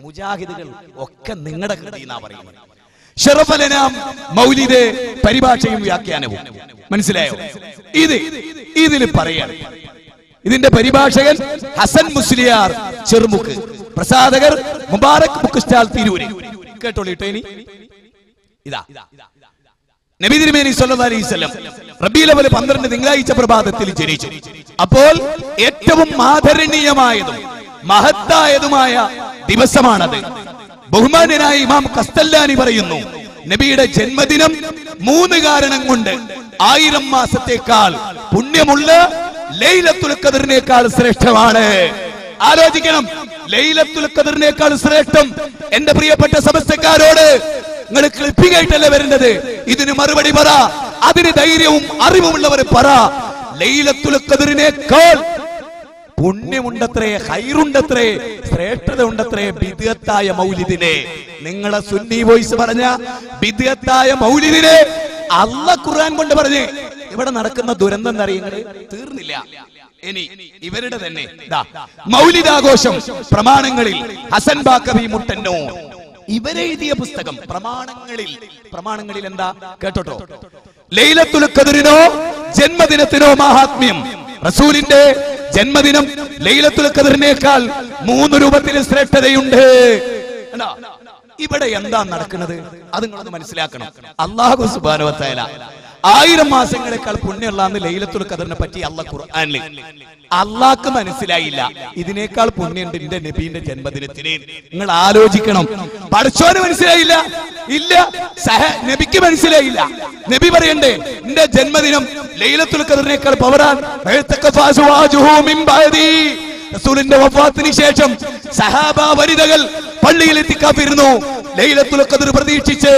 മുജാഹിദുകൾ ഒക്കെ നിങ്ങളുടെ കൃതി എന്നാ പറയുന്നത്? ഷറഫലനാം മൗലിദ് പരിഭാഷയും വ്യാഖ്യാനവും. മനസ്സിലായോ? ഇത് ഇതിൽ പറയാണ്. ഇതിന്റെ പരിഭാഷകൻ ഹസൻ മുസ്ലിയാർ ചെറുമുക്ക്. പ്രസാധകർ മുബാറക് ബുക്ക് സ്റ്റാൾ തിരൂര്. കേട്ടോളിട്ടോ ഇനി. ഇതാ. നബി തിരുമേനി റബീഉൽ അവൽ 12 തിങ്കളാഴ്ച പ്രഭാതത്തിൽ ജനിച്ചു. അപ്പോൾ ഏറ്റവും ആദരണീയമായതും മഹത്തായതുമായ ദിവസമാണത്. ബഹുമാന്യനായ ഇമാം കസ്തല്ലാനി പറയുന്നു നബിയുടെ ജന്മദിനം മൂന്ന് കാരണം കൊണ്ട് ആയിരം മാസത്തേക്കാൾ പുണ്യമുള്ള ലൈലത്തുൽ ഖദറിനേക്കാൾ ശ്രേഷ്ഠമാണ്. ആലോചിക്കണം ലൈലത്തുൽ ഖദറിനേക്കാൾ ശ്രേഷ്ഠം എന്റെ പ്രിയപ്പെട്ട സമസ്തക്കാരോട് നിങ്ങൾ ക്ലിപ്പിംഗ് ആയിട്ടല്ലേ വരുന്നത് ഇതിന് മറുപടി പറ അതിന് ധൈര്യവും അറിവുമുള്ളവർ പറ ലൈലത്തുൽ ഖദറിനേക്കാൾ പുണ്യമുണ്ടത്രേ ഹൈറുണ്ടത്രേ ശ്രേഷ്ഠത ഉണ്ടത്രേ ബിദ്യത്തായ മൗലിദിനെ. നിങ്ങളെ സുന്നി വോയിസ് പറഞ്ഞ ബിദ്യത്തായ മൗലിദിനെ അല്ല ഖുർആൻ കൊണ്ട് പറഞ്ഞ് ഇവിടെ നടക്കുന്ന ദുരന്തം എന്നറിയുന്നത് തീർന്നില്ല. ഇനി ഇവരുടെ തന്നെ. മൗലിദാഘോഷം പ്രമാണങ്ങളിൽ ഹസൻ ബാക്കബി മുട്ടന്നോ. ഇവരെഴുതിയ പുസ്തകം പ്രമാണങ്ങളിൽ. പ്രമാണങ്ങളിൽ എന്താ? കേട്ടോട്ടോ? ലൈലത്തുൽ ഖദറിനോ ജന്മദിനത്തിനോ മഹാത്മ്യം. റസൂലിന്റെ ജന്മദിനം ലൈലത്തുൽ ഖദറിനേക്കാൾ മൂന്ന് രൂപത്തിൽ ശ്രേഷ്ഠതയുണ്ട്? ഇവിടെ എന്താ നടക്കുന്നത് അത് നിങ്ങളൊന്ന് മനസ്സിലാക്കണം അള്ളാഹു സുബാനുവത്തേല ആയിരം മാസങ്ങളെക്കാൾ പുണ്യമുള്ളന്ന് ലൈലത്തുൽ ഖദറിനെ പറ്റി അല്ല ഖുർആനിൽ അള്ളാഹ്ക്ക് മനസ്സിലായില്ല. ഇതിനേക്കാൾ പുണ്യുണ്ട് എന്റെ നബീന്റെ ജന്മദിനത്തിന്. നിങ്ങൾ ആലോചിക്കണം. പഠിച്ചോന് മനസ്സിലായില്ല? ഇല്ല. സഹ നബിക്ക് മനസ്സിലായില്ല. നബി പറയണ്ടേ എന്റെ ജന്മദിനം ലൈലത്തുൽ ഖദറിനേക്കാൾ പവറാൻ റസൂലിന്റെ വഫാത്തിന് ശേഷം സഹാബ വനിതകൾ പള്ളിയിൽ എത്തിക്കാത്തിരുന്നു ലൈലത്തുൽ ഖദർ പ്രതീക്ഷിച്ച്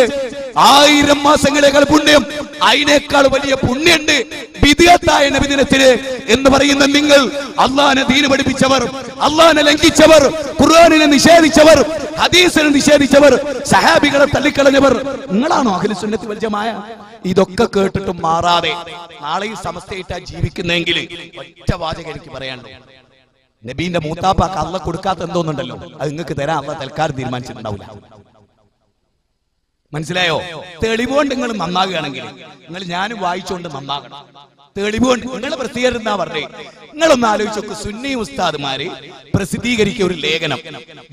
ആയിരം മാസങ്ങളേക്കാൾ പുണ്യം. അതിനേക്കാൾ വലിയ പുണ്യുണ്ട് വിധിയത്തായ നബിദിനത്തിന് എന്ന് പറയുന്ന നിങ്ങൾ അള്ളാഹിനെ ദീന് പഠിപ്പിച്ചവർ അള്ളാഹിനെ ലംഘിച്ചവർ ഖുർആാനിനെ നിഷേധിച്ചവർ ഹദീസിനെ നിഷേധിച്ചവർ സഹാബികളെ തള്ളിക്കളഞ്ഞവർ നിങ്ങളാണോ അഖില സുന്നത്തി വൽജമായ ഇതൊക്കെ കേട്ടിട്ടും മാറാതെ നാളെ ഈ സമസ്തയിട്ടാ ജീവിക്കുന്നെങ്കിൽ ഒറ്റ വാചകം എനിക്ക് പറയാനുള്ളത് നബീന്റെ മൂത്താപ്പാക്ക് അള്ള കൊടുക്കാത്ത എന്തോന്നുണ്ടല്ലോ? അത് നിങ്ങൾക്ക് തരാൻ അള്ള തൽക്കാലം തീരുമാനിച്ചിട്ടുണ്ടാവില്ല. മനസ്സിലായോ? തെളിവുകൊണ്ട് നിങ്ങൾ നന്നാകുകയാണെങ്കിൽ നിങ്ങൾ ഞാൻ വായിച്ചുകൊണ്ട് നന്നാകണം. തെളിവുകൊണ്ട് നിങ്ങൾ പ്രസിദ്ധീകരണം എന്നാ പറഞ്ഞേ? നിങ്ങളൊന്ന് ആലോചിച്ച് നോക്ക് സുന്നി ഉസ്താദ്മാര് പ്രസിദ്ധീകരിക്കുക ഒരു ലേഖനം.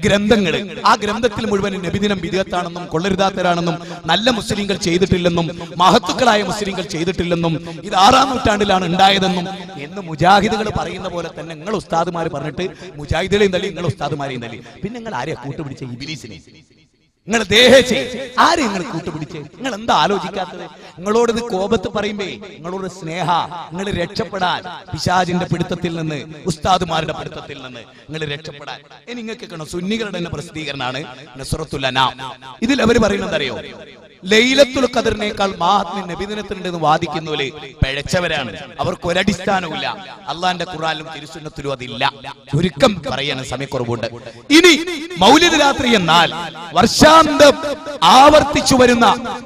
ഗ്രന്ഥങ്ങൾ. ആ ഗ്രന്ഥത്തിൽ മുഴുവൻ നബിദിനം വിധേയത്താണെന്നും കൊള്ളരുതാത്തരാണെന്നും നല്ല മുസ്ലിങ്ങൾ ചെയ്തിട്ടില്ലെന്നും മഹത്തുക്കളായ മുസ്ലിങ്ങൾ ചെയ്തിട്ടില്ലെന്നും ഇത് ആറാം നൂറ്റാണ്ടിലാണ് ഉണ്ടായതെന്നും എന്ന് മുജാഹിദുകൾ പറയുന്ന പോലെ തന്നെ നിങ്ങൾ ഉസ്താദുമാർ പറഞ്ഞിട്ട് മുജാഹിദുകളെയും തള്ളി നിങ്ങൾ ഉസ്താദ്മാരെയും തള്ളി. പിന്നെ നിങ്ങൾ ആരെയാ കൂട്ടുപിടിച്ച ഇബിലീസിനെ? നിങ്ങൾ ദേഹച്ചേ ആരെ നിങ്ങൾ കൂട്ടുപിടിച്ച്? നിങ്ങൾ എന്താ ആലോചിക്കാത്തത്? നിങ്ങളോട് ഇത് കോപത്ത് പറയുമ്പേ നിങ്ങളോട് സ്നേഹ നിങ്ങൾ രക്ഷപ്പെടാൻ പിശാജിന്റെ പിടുത്തത്തിൽ നിന്ന് ഉസ്താദുമാരുടെ പിടുത്തത്തിൽ നിന്ന് നിങ്ങൾ രക്ഷപ്പെടാൻ. നിങ്ങൾക്ക് സുന്നികളുടെ തന്നെ പ്രസിദ്ധീകരണമാണ് ഇതിൽ അവർ പറയുന്നത് അറിയോ? ലൈലത്തുൽ ഖദറിനേക്കാൾ മഹാത്മ്യം നബിദിനത്തിനുണ്ടെന്ന് വാദിക്കുന്നവര് പിഴച്ചവരാണ്. അവർക്ക് ഒരടിസ്ഥാനവുമില്ല. അള്ളാന്റെ ഖുറാനിലും തിരുസുന്നത്തിലും അതില്ല. ചുരുക്കം പറയാൻ സമയക്കുറവുണ്ട്. ഇനി മൗലിദ് രാത്രി എന്നാൽ വർഷാന്തം ആവർത്തിച്ചു വരുന്ന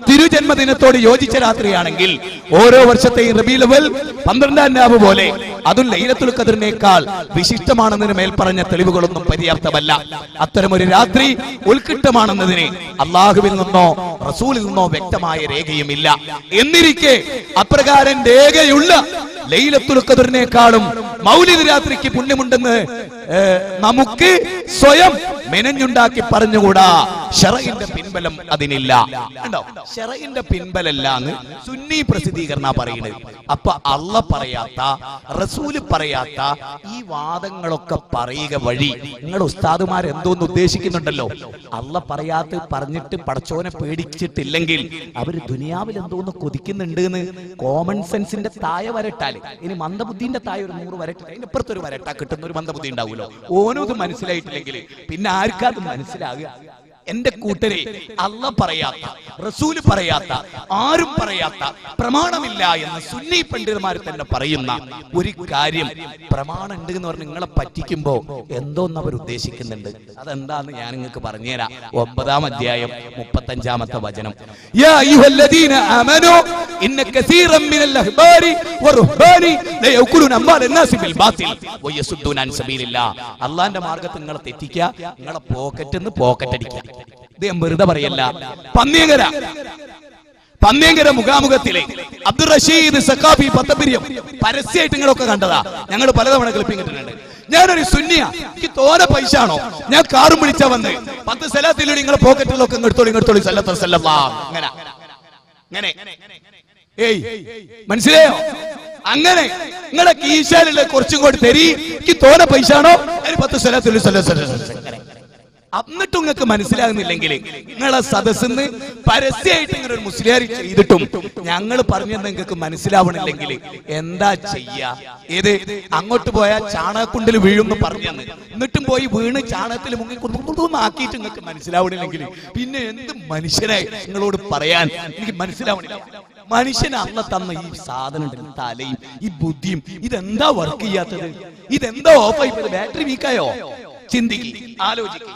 തിരുജന്മദിനത്തോട് യോജിച്ച രാത്രിയാണെങ്കിൽ ഓരോ വർഷത്തെയും റബീലവൽ പന്ത്രണ്ടാം നാവ് പോലെ അതും ലൈലത്തുൽ ഖദറിനേക്കാൾ വിശിഷ്ടമാണെന്നതിന് മേൽ പറഞ്ഞ തെളിവുകളൊന്നും പര്യാപ്തമല്ല. അത്തരമൊരു രാത്രി ഉത്കൃഷ്ടമാണെന്നതിന് അള്ളാഹുവിൽ നിന്നോ നിന്നോ വ്യക്തമായ രേഖയുമില്ല. എന്നിരിക്കെ അപ്രകാരം രേഖയുള്ള ലൈലത്തുൽ ഖദറിനേക്കാളും മൗലിദ് രാത്രിക്ക് പുണ്യമുണ്ടെന്ന് നമുക്ക് സ്വയം മെനഞ്ഞുണ്ടാക്കി പറഞ്ഞുകൂടാ. ഷെറയിന്റെ പിൻബലം അതിനില്ല. കണ്ടോ? പിൻബലല്ല പിൻബലല്ലാന്ന് സുന്നി പ്രസിദ്ധീകരണ പറയുന്നത് അപ്പൊ അള്ള പറയാത്ത റസൂൽ പറയാത്ത ഈ വാദങ്ങളൊക്കെ പറയുക വഴി നിങ്ങൾ ഉസ്താദുമാർ എന്തോന്ന് ഉദ്ദേശിക്കുന്നുണ്ടല്ലോ? അള്ള പറയാത്ത പറഞ്ഞിട്ട് പടച്ചോനെ പേടിച്ചിട്ടില്ലെങ്കിൽ അവർ ദുനിയാവിൽ എന്തോന്ന് കൊതിക്കുന്നുണ്ട് എന്ന് കോമൺ സെൻസിന്റെ തായ വരട്ടാൽ. ഇനി മന്ദബുദ്ധിന്റെ തായ ഒരു നൂറ് വരട്ടെ. അതിന്റെ അപ്പുറത്തൊരു വരട്ട. കിട്ടുന്ന ഒരു മന്ദബുദ്ധി ഉണ്ടാവുമല്ലോ. ഓനും ഇത് മനസ്സിലായിട്ടില്ലെങ്കിൽ പിന്നെ ആർക്കാ അത് മനസ്സിലാകുക എന്റെ കൂട്ടരെ അല്ല പറയാത്ത റസൂല് പറയാത്ത ആരും പറയാത്ത പ്രമാണമില്ല എന്ന് സുന്നി പണ്ഡിതന്മാർ തന്നെ പറയുന്ന ഒരു കാര്യം പ്രമാണം ഉണ്ട് എന്ന് പറഞ്ഞ് നിങ്ങളെ പറ്റിക്കുമ്പോ എന്തോന്ന് അവർ ഉദ്ദേശിക്കുന്നുണ്ട് അതെന്താന്ന് ഞാൻ നിങ്ങൾക്ക് പറഞ്ഞുതരാം ഒമ്പതാം അധ്യായം മുപ്പത്തഞ്ചാമത്തെ വചനം യാ അയ്യുഹല്ലദീന ആമനൂ ഇന്ന കസീറൻ മിനൽ അഹ്ബാരി വറുഹ്ബാനി ലയഅകുലുന അംവാല الناس بالباطل വയസുദ്ദൂന അൻ സബീലില്ലാ അള്ളാന്റെ മാർഗത്തിൽ നിങ്ങളെ തെറ്റിക്കുക നിങ്ങളെ പോക്കറ്റിൽ നിന്ന് പോക്കറ്റ് അടിക്കുക ഞാൻ വെറുതെ പറയല്ല. പന്നിയങ്കര. പന്നിയങ്കര മുഖാമുഖത്തിലെ അബ്ദുൾ റഷീദ് സക്കാഫി പത്തപ്പിരിയം പരസ്യമായിട്ട് നിങ്ങളൊക്കെ കണ്ടതാ. ഞങ്ങൾ പലതവണ ക്ലിപ്പിംഗ് കിട്ടുന്നുണ്ട് ഞാനൊരു സുന്നിയ. എനിക്ക് തോനെ പൈസ ആണോ? ഞാൻ കാറും വിളിച്ചാ വന്ന്. പത്ത് സ്ഥലത്തിലൂടെ നിങ്ങളെ പോക്കറ്റിലൊക്കെ ഇങ്ങെടുത്തോളി സല്ലത്ത സല്ലല്ലാ അങ്ങനെ. ഏയ്. മനസ്സിലായോ? അങ്ങനെ. നിങ്ങളെ കീശാലുള്ള കുറച്ചും കൂടി തരി. എനിക്ക് തോനെ പൈസ ആണോ? പത്ത് സ്ഥലത്തിലൂടെ സ്ഥലം എന്നിട്ടും നിങ്ങൾക്ക് മനസ്സിലാകുന്നില്ലെങ്കിൽ നിങ്ങളെ സദസ്സിന്ന് പരസ്യമായിട്ട് ഇങ്ങനെ ഒരു മുസ്ലിയാരി ചെയ്തിട്ടും ഞങ്ങൾ പറഞ്ഞു നിങ്ങൾക്ക് മനസ്സിലാവണില്ലെങ്കിൽ എന്താ ചെയ്യ? ഏത്? അങ്ങോട്ട് പോയാൽ ചാണകക്കുണ്ടിൽ വീഴുമെന്ന് പറഞ്ഞെന്ന്. എന്നിട്ടും പോയി വീണ് ചാണകത്തിൽ മുങ്ങി ആക്കിയിട്ട് നിങ്ങൾക്ക് മനസ്സിലാവണില്ലെങ്കിൽ പിന്നെ എന്ത് മനുഷ്യനായി നിങ്ങളോട് പറയാൻ? എനിക്ക് മനസ്സിലാവണില്ല. മനുഷ്യൻ അന്ന തന്ന ഈ സാധനം തലയും ഈ ബുദ്ധിയും ഇതെന്താ വർക്ക് ചെയ്യാത്തത്? ഇതെന്താ ഓഫായി ബാറ്ററി വീക്കായോ ചിന്തിക്ക് ആലോചിക്ക്.